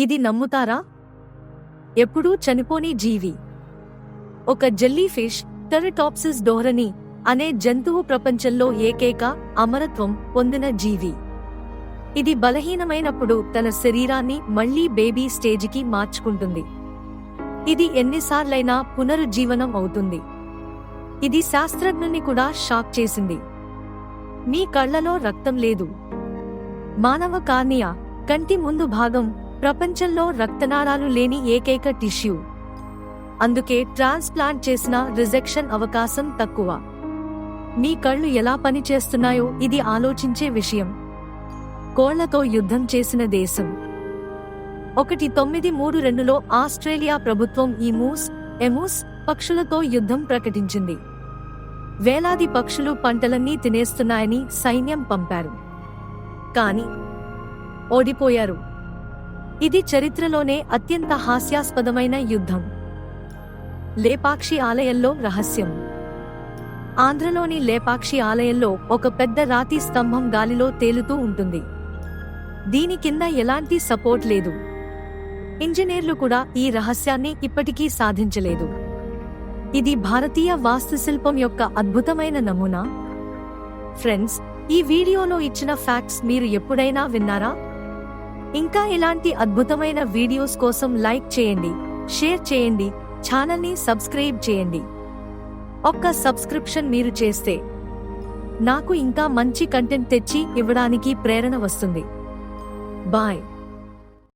ఇది నమ్ముతారా? ఎప్పుడూ చనిపోని జీవి. ఒక జెల్లీ ఫిష్ టెరటాప్సిస్ డోహరని అనే జంతువు ప్రపంచంలో ఏకైక అమరత్వం పొందిన జీవి. ఇది బలహీనమైనప్పుడు తన శరీరాన్ని మళ్ళీ బేబీ స్టేజికి మార్చుకుంటుంది. ఇది ఎన్నిసార్లైనా పునరుజ్జీవనం అవుతుంది. ఇది శాస్త్రజ్ఞుని కూడా షాక్ చేసింది. మీ కళ్ళలో రక్తం లేదు. మానవ కార్నియా కంటి ముందు భాగం ప్రపంచంలో రక్తనాళాలు లేని ఏకైక టిష్యూ. అందుకే ట్రాన్స్ప్లాంట్ చేసిన రిజెక్షన్ అవకాశం తక్కువ. మీ కళ్ళు ఎలా పనిచేస్తున్నాయో ఇది ఆలోచించే విషయం. కోళ్ళతో యుద్ధం చేసిన దేశం. ఒకటి తొమ్మిది మూడు రెండులో ఆస్ట్రేలియా ప్రభుత్వం ఈ మూస్ ఎమూస్ పక్షులతో యుద్ధం ప్రకటించింది. వేలాది పక్షులు పంటలన్నీ తినేస్తున్నాయని సైన్యం పంపారు. కాని ఓడిపోయారు. ఇది చరిత్రలోనే అత్యంత హాస్యాస్పదమైన యుద్ధం. లేపాక్షి ఆలయంలో రహస్యం. ఆంధ్రలోని లేపాక్షి ఆలయంలో ఒక పెద్ద రాతి స్తంభం గాలిలో తేలుతూ ఉంటుంది. దీని కింద ఎలాంటి సపోర్ట్ లేదు. ఇంజనీర్లు కూడా ఈ రహస్యాన్ని ఇప్పటికీ సాధించలేదు. ఇది భారతీయ వాస్తుశిల్పం యొక్క అద్భుతమైన నమూనా. ఫ్రెండ్స్ ఈ వీడియోలో ఇచ్చిన ఫ్యాక్ట్స్ మీరు ఎప్పుడైనా విన్నారా? ఇంకా ఇలాంటి అద్భుతమైన వీడియోస్ కోసం లైక్ చేయండి షేర్ చేయండి ఛానల్ని సబ్స్క్రైబ్ చేయండి. ఒక్క సబ్స్క్రిప్షన్ మీరు చేస్తే నాకు ఇంకా మంచి కంటెంట్ తెచ్చి ఇవ్వడానికి ప్రేరణ వస్తుంది. బాయ్.